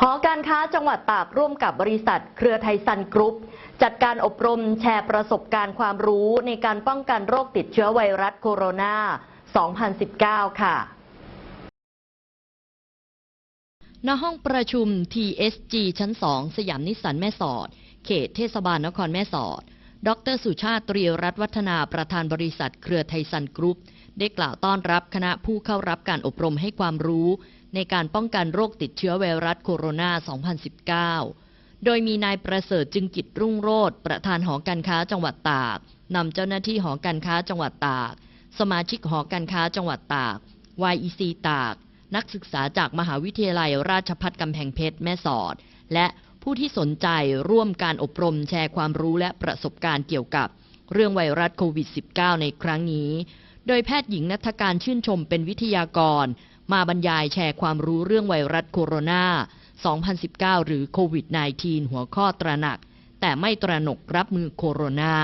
หอการค้าจังหวัดตากร่วมกับบริษัท เครือไทยซันกรุ๊ปจัดการอบรมแชร์ประสบการณ์ความรู้ในการป้องกันโรคติดเชื้อไวรัสโคโรนา 2019 ค่ะ ณ ห้องประชุม TSG ชั้น 2 สยามนิสสันแม่สอด เขตเทศบาลนครแม่สอด ดรสุชาติตรีรัตน์วัฒนาประธานบริษัท เครือไทยซันกรุ๊ปได้กล่าวต้อนรับคณะผู้เข้ารับการอบรมให้ความรู้ ในการป้องกันโรคติดเชื้อไวรัสโคโรนา 2019 โดยมีนายประเสริฐจึงกิจรุ่งโรจน์ประธานหอการค้าจังหวัดตากนำเจ้าหน้าที่หอการค้าจังหวัดตาก สมาชิกหอการค้าจังหวัดตาก YEC ตาก นักศึกษาจากมหาวิทยาลัยราชภัฏกำแพงเพชรแม่สอด และผู้ที่สนใจร่วมการอบรมแชร์ความรู้และประสบการณ์เกี่ยวกับ เรื่องไวรัสโควิด -19 ในครั้งนี้ โดยแพทย์หญิงนัทการชื่นชมเป็นวิทยากร มาบรรยายแชร์ความรู้เรื่องไวรัสโคโรนา 2019 หรือโควิด -19 หัวข้อตระหนัก แต่ไม่ตระหนกรับมือโคโรนา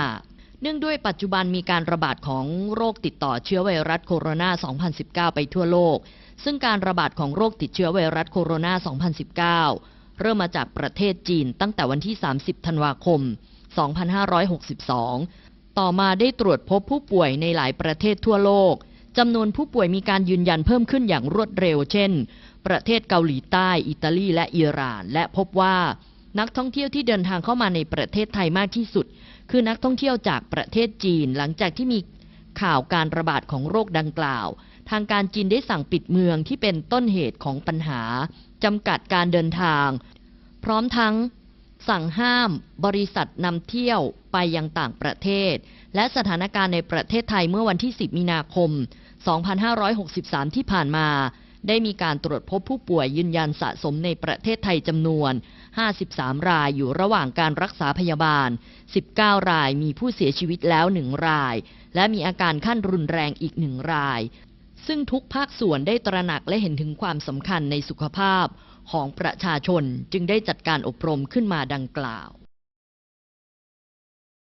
เนื่องด้วยปัจจุบันมีการระบาดของโรคติดต่อเชื้อไวรัสโคโรนา 2019 ไปทั่วโลก ซึ่งการระบาดของโรคติดเชื้อไวรัสโคโรนา 2019 เริ่มมาจากประเทศจีนตั้งแต่วันที่ 30 ธันวาคม 2562 ต่อมาได้ตรวจพบผู้ป่วยในหลายประเทศทั่วโลก จำนวนผู้ป่วยมีการยืนยันเพิ่มขึ้นอย่างรวดเร็ว เช่น ประเทศเกาหลีใต้ อิตาลี และอิหร่าน และพบว่านักท่องเที่ยวที่เดินทางเข้ามาในประเทศไทยมากที่สุด คือนักท่องเที่ยวจากประเทศจีน หลังจากที่มีข่าวการระบาดของโรคดังกล่าว ทางการจีนได้สั่งปิดเมืองที่เป็นต้นเหตุของปัญหาจำกัดการเดินทาง พร้อมทั้ง สั่งห้ามบริษัทนำเที่ยวไปยังต่างประเทศ และสถานการณ์ในประเทศไทยเมื่อวันที่ 10 มีนาคม 2563 ที่ผ่านมา ได้มีการตรวจพบผู้ป่วยยืนยันสะสมในประเทศไทยจำนวน 53 รายอยู่ระหว่างการรักษาพยาบาล 19 รายมีผู้เสียชีวิตแล้ว 1 ราย และมีอาการขั้นรุนแรงอีก 1 ราย ซึ่งทุกภาคส่วนได้ตระหนักและเห็นถึงความสำคัญในสุขภาพ ของประชาชนจึงได้จัดการอบรมขึ้นมาดังกล่าว